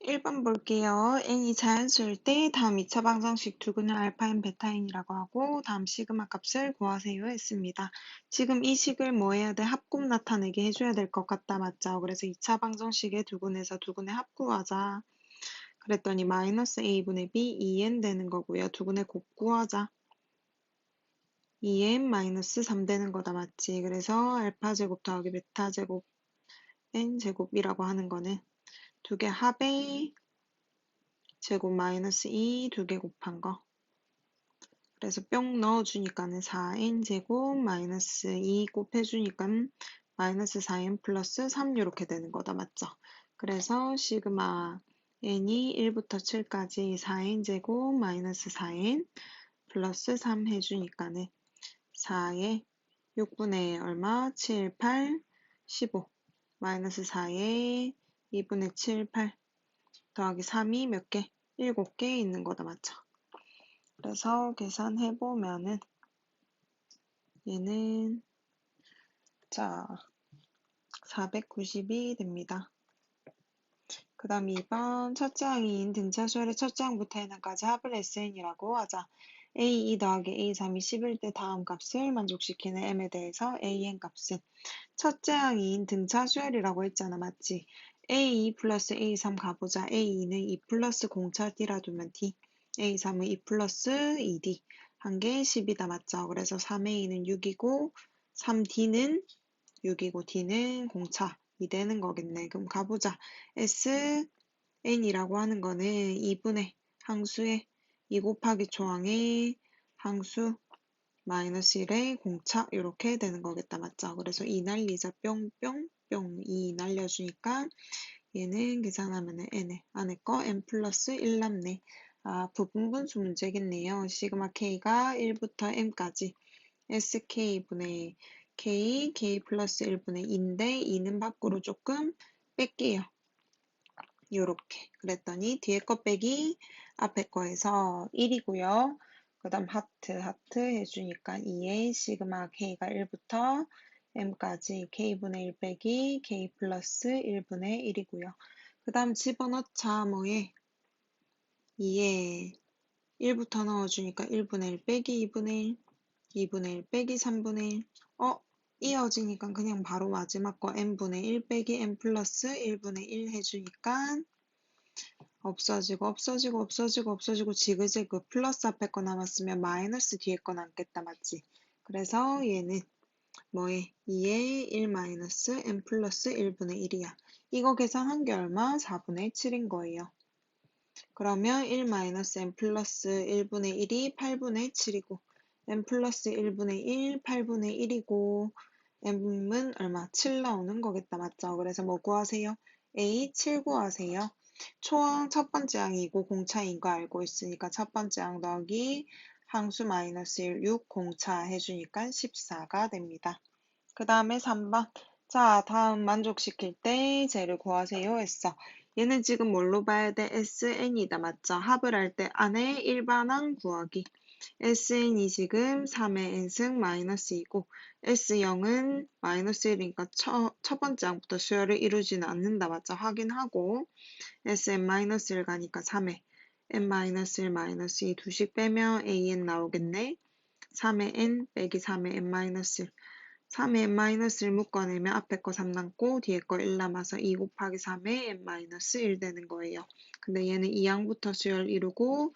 1번 볼게요. n이 자연수일 때 다음 2차 방정식 두근을 알파인 베타인이라고 하고 다음 시그마 값을 구하세요 했습니다. 지금 이 식을 뭐 해야 돼? 합곱 나타내게 해줘야 될 것 같다 맞죠? 그래서 2차 방정식의 두근에서 두근의 합 구하자. 그랬더니 마이너스 a분의 b 2n 되는 거고요. 두근의 곱 구하자. 2n 마이너스 3 되는 거다 맞지? 그래서 알파 제곱 더하기 베타 제곱 n 제곱이라고 하는 거는 두 개 합의 제곱 마이너스 2 두 개 곱한 거. 그래서 뿅 넣어주니까는 4n 제곱 마이너스 2 곱해주니까 마이너스 4n 플러스 3 이렇게 되는 거다 맞죠? 그래서 시그마 n이 1부터 7까지 4n 제곱 마이너스 4n 플러스 3 해주니까는 4에 6분의 얼마? 7, 8, 15 마이너스 4에 2분의 7, 8 더하기 3이 몇 개? 7개 있는 거다 맞죠? 그래서 계산해 보면은 얘는 자 490이 됩니다. 그 다음 2번 첫째 항인 등차수열의 첫째 항부터 n항까지 합을 SN이라고 하자. A2 더하기 A3이 10일 때 다음 값을 만족시키는 M에 대해서 AN 값은 첫째 항인 등차수열이라고 했잖아 맞지? A2 플러스 A3 가보자. A2는 2 플러스 공차 D라 두면 D A3은 2 플러스 2D 한 개 10이다 맞죠? 그래서 3A는 6이고 3D는 6이고 D는 공차 이 되는 거겠네. 그럼 가보자. SN이라고 하는 거는 2분의 항수의 2 곱하기 조항의 항수 마이너스 1의 공차 이렇게 되는 거겠다. 맞죠? 그래서 2 날리자 뿅뿅 뿅 2 날려주니까 얘는 계산하면 n에 안에 거 n 플러스 1 남네. 아 부분분수 문제겠네요. 시그마 k가 1부터 m까지 sk분의 k, k 플러스 1분의 2인데 2는 밖으로 조금 뺄게요. 요렇게 그랬더니 뒤에 거 빼기 앞에 거에서 1이고요. 그 다음 하트 하트 해주니까 2에 시그마 k가 1부터 m까지 k분의 1 빼기 k 플러스 1분의 1이고요. 그 다음 집어넣자 뭐에 2에 1부터 넣어주니까 1분의 1 빼기 2분의 1 2분의 1 빼기 3분의 1 어? 이어지니까 그냥 바로 마지막 거 n분의 1 빼기 n 플러스 1분의 1 해주니까 없어지고 없어지고 없어지고 없어지고 지그재그 플러스 앞에 거 남았으면 마이너스 뒤에 거 남겠다 맞지? 그래서 얘는 뭐에 2에 1 마이너스 n 플러스 1분의 1이야. 이거 계산한 게 얼마? 4분의 7인 거예요. 그러면 1 마이너스 n 플러스 1분의 1이 8분의 7이고 n 플러스 1분의 1, 8분의 1이고 m은 얼마? 7 나오는 거겠다. 맞죠? 그래서 뭐 구하세요? a 7 구하세요. 초항 첫 번째 항이고 공차인 거 알고 있으니까 첫 번째 항 더하기 항수 마이너스 1, 6 공차 해주니까 14가 됩니다. 그 다음에 3번 자 다음 만족시킬 때 쟤를 구하세요 했어. 얘는 지금 뭘로 봐야 돼? SN이다 맞죠? 합을 할 때 안에 일반항 구하기 SN이 지금 3의 n승 마이너스 2고 S0은 마이너스 1이니까 첫, 첫 번째 항부터 수열을 이루지는 않는다 맞죠? 확인하고 Sn 마이너스 1 가니까 3의 n 마이너스 1 마이너스 2 두씩 빼면 an 나오겠네. 3의 n 빼기 3의 n 마이너스 1 3의 n 마이너스 1 묶어내면 앞에 거 3 남고 뒤에 거 1 남아서 2 곱하기 3의 n 마이너스 1 되는 거예요. 근데 얘는 이 항부터 수열 이루고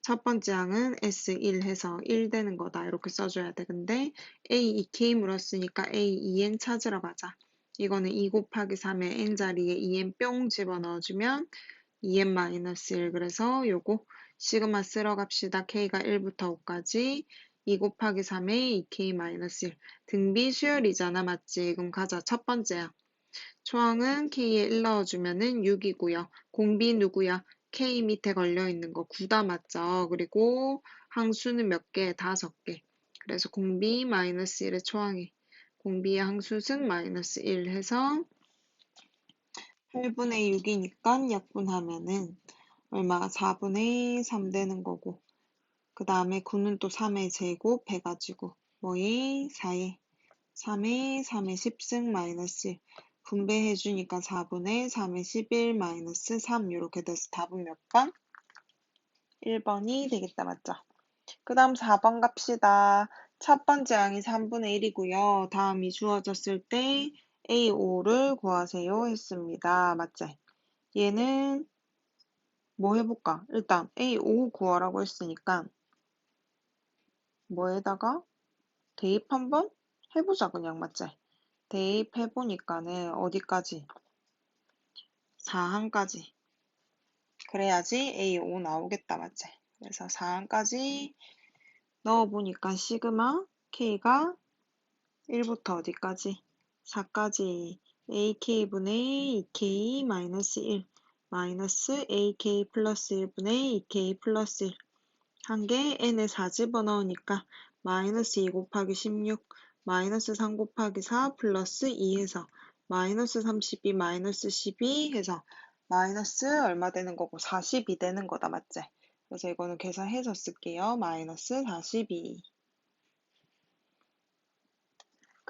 첫 번째 항은 S1 해서 1 되는 거다. 이렇게 써줘야 돼. 근데 A 2K 물었으니까 A 2N 찾으러 가자. 이거는 2 곱하기 3의 N 자리에 2N 뿅 집어넣어주면 2N-1 그래서 요거 시그마 쓸어 갑시다. K가 1부터 5까지 2 곱하기 3의 2K-1 등비 수열이잖아. 맞지? 그럼 가자. 첫 번째야. 초항은 K에 1 넣어주면은 6이고요. 공비 누구야? K 밑에 걸려 있는 거 9다 맞죠? 그리고 항수는 몇 개? 다섯 개. 그래서 공비 마이너스 1의 초항이 공비의 항수승 마이너스 1 해서 8분의 6이니까 약분하면은 얼마? 4분의 3 되는 거고 그 다음에 9는 또 3의 제곱 해가지고 뭐에 4에 3에 3의 10승 마이너스 1 분배해 주니까 4분의 3의 11 마이너스 3 이렇게 돼서 답은 몇 번? 1번이 되겠다. 맞죠? 그 다음 4번 갑시다. 첫 번째 항이 3분의 1이고요. 다음이 주어졌을 때 A5를 구하세요 했습니다. 맞지? 얘는 뭐 해볼까? 일단 A5 구하라고 했으니까 뭐에다가 대입 한번 해보자 그냥 맞지? 대입해보니까는 어디까지? 4항까지 그래야지 A5 나오겠다 맞지? 그래서 4항까지 넣어보니까 시그마 K가 1부터 어디까지? 4까지 AK분의 2K 마이너스 1 마이너스 AK 플러스 1분의 2K 플러스 1 한 개 n에 4 집어 넣으니까 마이너스 2 곱하기 16 마이너스 3 곱하기 4 플러스 2 해서 마이너스 32 마이너스 12 해서 마이너스 얼마 되는 거고 42 되는 거다 맞지? 그래서 이거는 계산해서 쓸게요. 마이너스 42.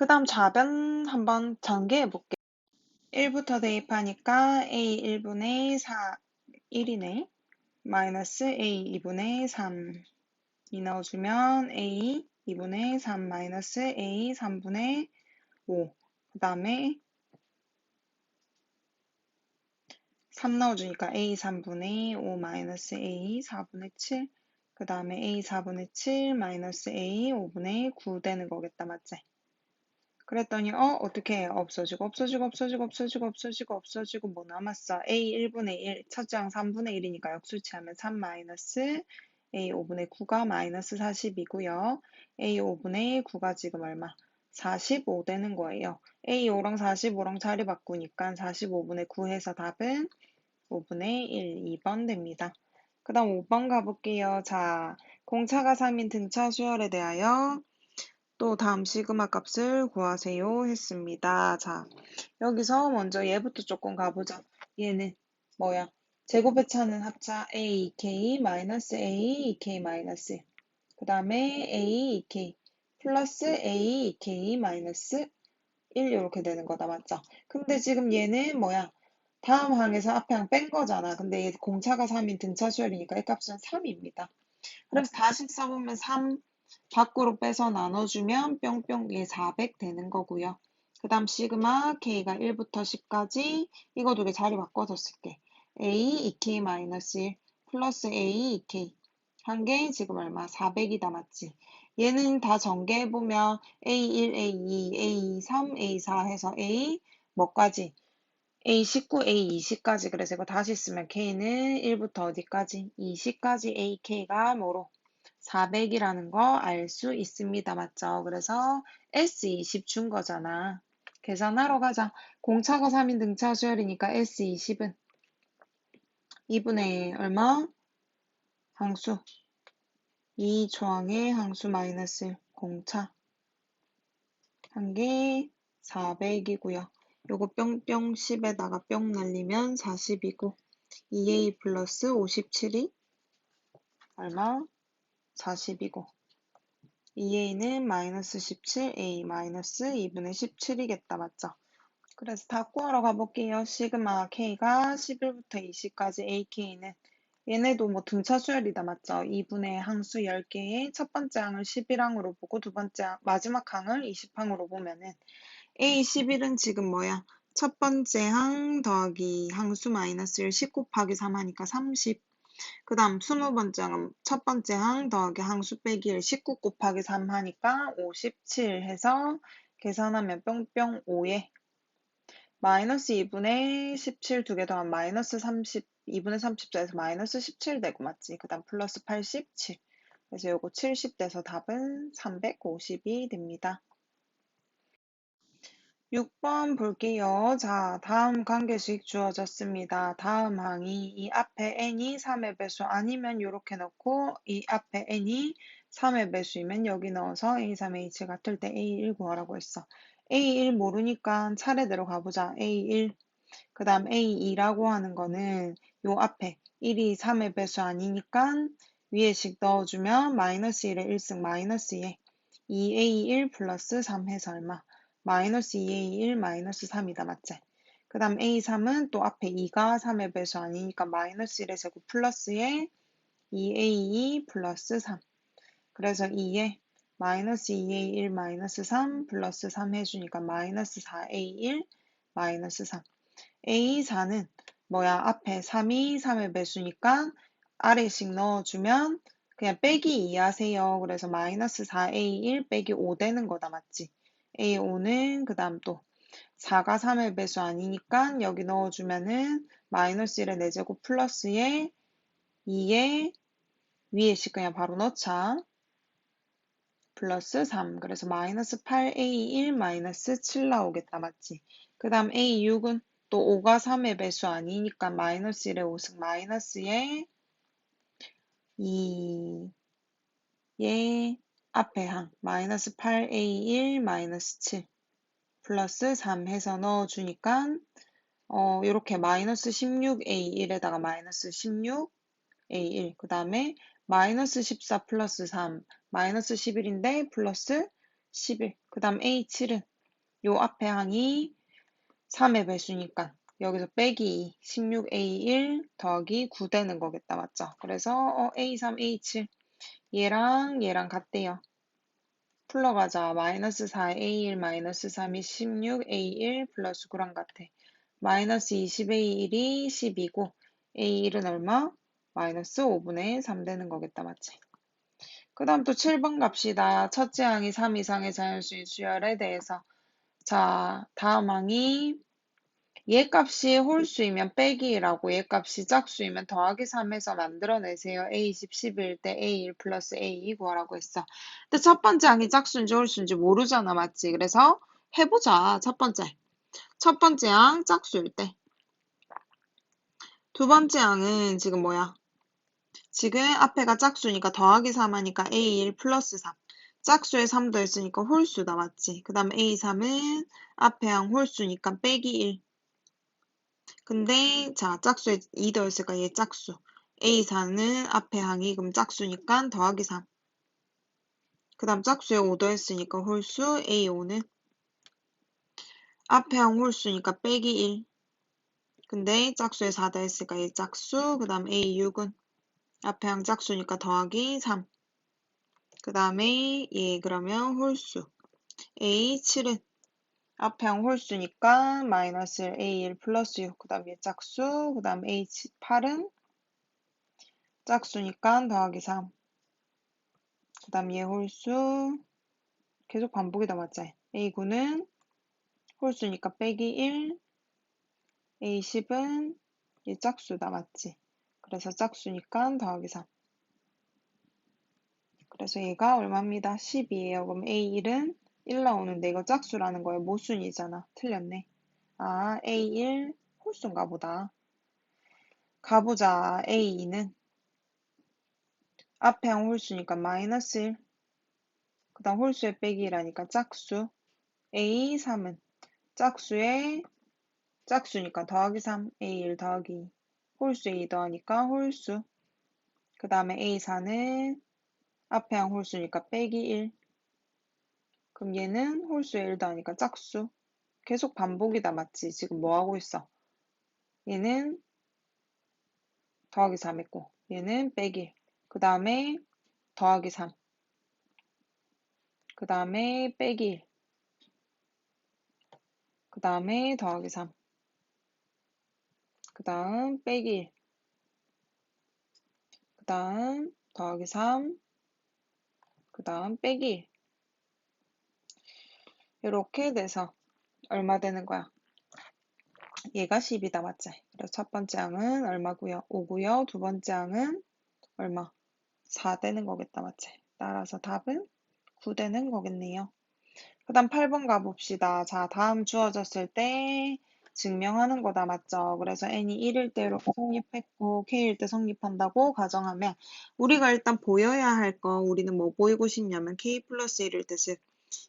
그 다음 좌변 한번 전개해 볼게요. 1부터 대입하니까 a 1분의 4, 1이네. 마이너스 a 2분의 3. 이 넣어주면 a 2분의 3 마이너스 a 3분의 5. 그 다음에 3 넣어주니까 a 3분의 5 마이너스 a 4분의 7. 그 다음에 a 4분의 7 마이너스 a 5분의 9 되는 거겠다. 맞지? 그랬더니 어 어떻게 없어지고 없어지고 없어지고 없어지고 없어지고 없어지고 뭐 남았어. A 1분의 1 첫째 항 3분의 1이니까 역수치하면 3 마이너스 a 5분의 9가 마이너스 40이고요. A 5분의 9가 지금 얼마? 45 되는 거예요. A 5랑 45랑 자리 바꾸니까 45분의 9 해서 답은 5분의 1 2번 됩니다. 그 다음 5번 가볼게요. 자 공차가 3인 등차 수열에 대하여 또 다음 시그마 값을 구하세요 했습니다. 자, 여기서 먼저 얘부터 조금 가보자. 얘는 뭐야? 제곱의 차는 합차 a, k, 마이너스 a, k, 마이너스 그 다음에 a, k 플러스 a, k, 마이너스 1 이렇게 되는 거다. 맞죠? 근데 지금 얘는 뭐야? 다음 항에서 앞에 항 뺀 거잖아. 근데 얘 공차가 3인 등차 수열이니까 이 값은 3입니다. 그래서 다시 써보면 3 밖으로 빼서 나눠주면 뿅뿅 얘400 되는 거고요. 그 다음 시그마 k가 1부터 10까지 이거 두 개 자리 바꿔서 쓸게. a 2k-1 플러스 a 2k 한 개 지금 얼마? 400이다 맞지? 얘는 다 전개해보면 a1, a2, a3, a4 해서 a 뭐까지? a19, a20까지 그래서 이거 다시 쓰면 k는 1부터 어디까지? 20까지 ak가 뭐로? 400이라는 거 알 수 있습니다. 맞죠? 그래서 S20 준 거잖아. 계산하러 가자. 공차가 3인 등차 수열이니까 S20은 2분의 얼마? 항수. 2 조항의 항수 마이너스 1 공차. 한 개 400이고요. 요거 뿅뿅 10에다가 뿅 날리면 40이고 2a 플러스 57이 얼마? 40이고 2a는 마이너스 17a 마이너스 2분의 17이겠다. 맞죠? 그래서 다 구하러 가볼게요. 시그마 k가 11부터 20까지 ak는 얘네도 뭐 등차 수열이다. 맞죠? 2분의 항수 10개의 첫 번째 항을 11항으로 보고 두 번째 항, 마지막 항을 20항으로 보면은 a11은 지금 뭐야? 첫 번째 항 더하기 항수 마이너스 1 10 곱하기 3 하니까 30 그 다음 스무 번째 항은 첫 번째 항 더하기 항수 빼기 1 19 곱하기 3 하니까 57 해서 계산하면 뿅뿅 5에 마이너스 2분의 17 두 개 더하면 마이너스 30 2분의 34에서 마이너스 17 되고 맞지? 그 다음 플러스 87 그래서 요거 70 돼서 답은 350이 됩니다. 6번 볼게요. 자, 다음 관계식 주어졌습니다. 다음 항이 이 앞에 n이 3의 배수 아니면 이렇게 넣고 이 앞에 n이 3의 배수이면 여기 넣어서 a3, a7 같을 때 a1 구하라고 했어. a1 모르니까 차례대로 가보자. a1, 그 다음 a2라고 하는 거는 요 앞에 1이 3의 배수 아니니까 위에식 넣어주면 마이너스 1에 1승 마이너스 2에 2a1 플러스 3 해서 얼마? 마이너스 2a 1 마이너스 3이다 맞지? 그 다음 a3은 또 앞에 2가 3의 배수 아니니까 마이너스 1의 제곱 플러스에 2a2 플러스 3 그래서 2에 마이너스 2a1 마이너스 3 플러스 3 해주니까 마이너스 4a1 마이너스 3 a4는 뭐야 앞에 3이 3의 배수니까 아래씩 넣어주면 그냥 빼기 2 하세요. 그래서 마이너스 4a1 빼기 5 되는 거다 맞지? A5는 그 다음 또 4가 3의 배수 아니니까 여기 넣어주면은 마이너스 1의 4제곱 플러스에 2에 위에 식 그냥 바로 넣자. 플러스 3. 그래서 마이너스 8a1 마이너스 7 나오겠다. 맞지? 그 다음 a6은 또 5가 3의 배수 아니니까 마이너스 1의 5승 마이너스에 2의 앞에 항 마이너스 8a1 마이너스 7 플러스 3 해서 넣어주니까 어, 이렇게 마이너스 16a1에다가 마이너스 16a1 그 다음에 마이너스 14 플러스 3 마이너스 11인데 플러스 11 그 다음 a7은 요 앞에 항이 3의 배수니까 여기서 빼기 2 16a1 더하기 9 되는 거겠다 맞죠? 그래서 어, a3 a7 얘랑 얘랑 같대요. 풀러가자. 마이너스 4a1 마이너스 3이 16a1 플러스 9랑 같아. 마이너스 20a1이 10이고 a1은 얼마? 마이너스 5분의 3 되는 거겠다. 맞지? 그 다음 또 7번 갑시다. 첫째 항이 3 이상의 자연수인 수열에 대해서 자 다음 항이 얘 값이 홀수이면 빼기라고 얘 값이 짝수이면 더하기 3해서 만들어내세요. A10, 11일 때 A1 플러스 A2 구하라고 했어. 근데 첫 번째 항이 짝수인지 홀수인지 모르잖아. 맞지? 그래서 해보자. 첫 번째. 첫 번째 항 짝수일 때. 두 번째 항은 지금 뭐야? 지금 앞에가 짝수니까 더하기 3 하니까 A1 플러스 3. 짝수에 3 더했으니까 홀수다. 맞지? 그 다음 A3은 앞에 항 홀수니까 빼기 1. 근데 자 짝수에 2 더했으니까 얘 짝수. A4는 앞에 항이 그럼 짝수니까 더하기 3. 그 다음 짝수에 5 더했으니까 홀수 A5는 앞에 항 홀수니까 빼기 1. 근데 짝수에 4 더했으니까 얘 짝수. 그 다음 A6은 앞에 항 짝수니까 더하기 3. 그 다음에 얘 그러면 홀수. A7은 앞에 항 홀수니까 마이너스 A1 플러스 6, 그 다음 에 짝수, 그 다음 H8은 짝수니까 더하기 3, 그 다음 얘 홀수, 계속 반복이다 맞지? A9는 홀수니까 빼기 1, A10은 얘 짝수다 맞지? 그래서 짝수니까 더하기 3. 그래서 얘가 얼마입니다? 10이에요. 그럼 A1은 1 나오는데 이거 짝수라는 거예요. 모순이잖아. 틀렸네. 아, A1 홀수인가 보다. 가보자. A2는 앞에 한 홀수니까 마이너스 1. 그 다음 홀수에 빼기 1하니까 짝수. A3은 짝수에 짝수니까 더하기 3. A1 더하기 2. 홀수에 2 더하니까 홀수. 그 다음에 A4는 앞에 한 홀수니까 빼기 1. 그럼 얘는 홀수의 1도 아니까 짝수. 계속 반복이다 맞지? 지금 뭐 하고 있어? 얘는 더하기 3 했고 얘는 빼기 그 다음에 더하기 3. 그 다음에 빼기 1. 그 다음에 더하기 3. 그 다음 빼기 1. 그 다음 더하기 3. 그 다음 빼기 1. 이렇게 돼서 얼마 되는 거야? 얘가 10이다 맞지? 그래서 첫 번째 항은 얼마고요? 5고요. 두 번째 항은 얼마? 4 되는 거겠다 맞지? 따라서 답은 9 되는 거겠네요. 그 다음 8번 가봅시다. 자 다음 주어졌을 때 증명하는 거다 맞죠? 그래서 n이 1일 때로 성립했고 k일 때 성립한다고 가정하면 우리가 일단 보여야 할 거 우리는 뭐 보이고 싶냐면 k 플러스 1일 때 즉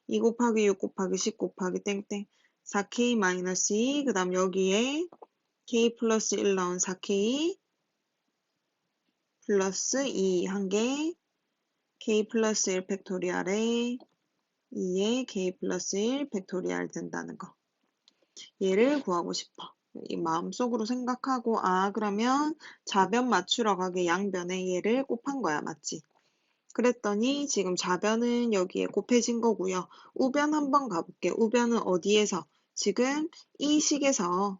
2 곱하기 6 곱하기 10 곱하기 땡땡 4k 마이너스 2, 그 다음 여기에 k 플러스 1 나온 4k 플러스 2 한 개, k 플러스 1 팩토리알에 2의 k 플러스 1 팩토리얼 된다는 거. 얘를 구하고 싶어. 이 마음속으로 생각하고 아 그러면 좌변 맞추러 가게 양변에 얘를 곱한 거야. 맞지? 그랬더니 지금 좌변은 여기에 곱해진 거고요. 우변 한번 가볼게. 우변은 어디에서? 지금 이 식에서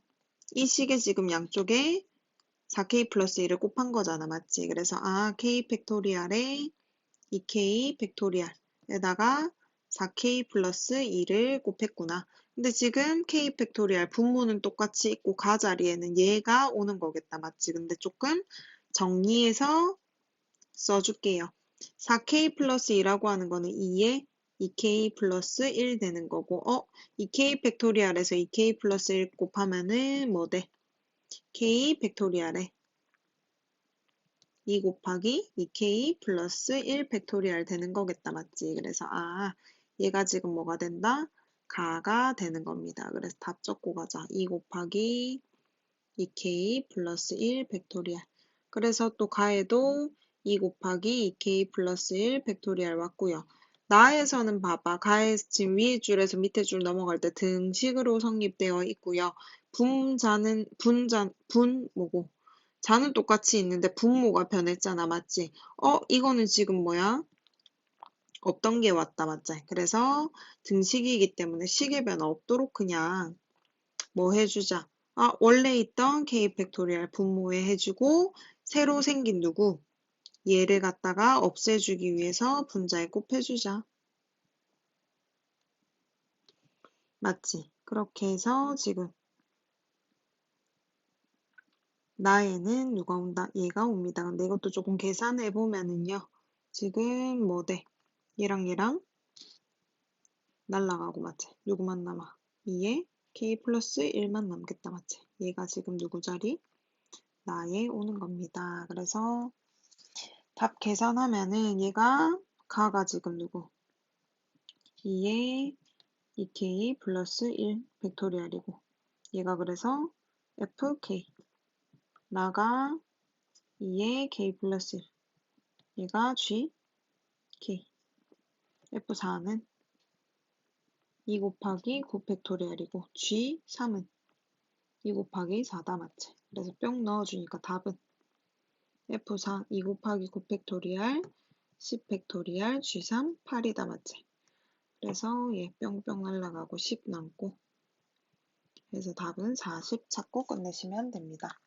이 식에 지금 양쪽에 4k 플러스 1을 곱한 거잖아. 맞지? 그래서 아 k 팩토리얼에 2k 팩토리얼에다가 4k 플러스 2를 곱했구나. 근데 지금 k 팩토리얼 분모는 똑같이 있고 가 자리에는 얘가 오는 거겠다. 맞지? 근데 조금 정리해서 써줄게요. 4k 플러스 2라고 하는 거는 2에 2k 플러스 1 되는 거고 어? 2k 팩토리얼에서 2k 플러스 1 곱하면은 뭐 돼? k 팩토리얼에 2 곱하기 2k 플러스 1 팩토리얼 되는 거겠다. 맞지? 그래서 아 얘가 지금 뭐가 된다? 가가 되는 겁니다. 그래서 답 적고 가자. 2 곱하기 2k 플러스 1 팩토리얼. 그래서 또 가에도 2 곱하기 2k 플러스 1 팩토리얼 왔고요. 나에서는 봐봐. 가에 지금 위에 줄에서 밑에 줄 넘어갈 때 등식으로 성립되어 있고요. 분자는 분자 분 뭐고 자는 똑같이 있는데 분모가 변했잖아. 맞지? 어 이거는 지금 뭐야? 없던 게 왔다. 맞지? 그래서 등식이기 때문에 식의 변화 없도록 그냥 뭐 해주자. 아 원래 있던 k 팩토리얼 분모에 해주고 새로 생긴 누구? 얘를 갖다가 없애주기 위해서 분자에 곱해주자. 맞지? 그렇게 해서 지금 나에는 누가 온다? 얘가 옵니다. 근데 이것도 조금 계산해 보면은요. 지금 뭐 돼? 얘랑 얘랑 날라가고 맞지? 누구만 남아? 2에 k 플러스 1만 남겠다. 맞지? 얘가 지금 누구 자리? 나에 오는 겁니다. 그래서 답 계산하면은 얘가 가가 지금 누구? 2에 2k 플러스 1 팩토리얼이고 얘가 그래서 fk. 나가 2에 k 플러스 1 얘가 g k. F4는. 2 곱하기 9 팩토리얼이고 g3은. 2 곱하기 4다 맞지? 그래서 뿅 넣어주니까 답은 F4 2 곱하기 9 팩토리얼 10 팩토리얼 G3 8이다 맞지? 그래서 얘 뿅뿅 날라가고 10 남고 그래서 답은 40 찾고 끝내시면 됩니다.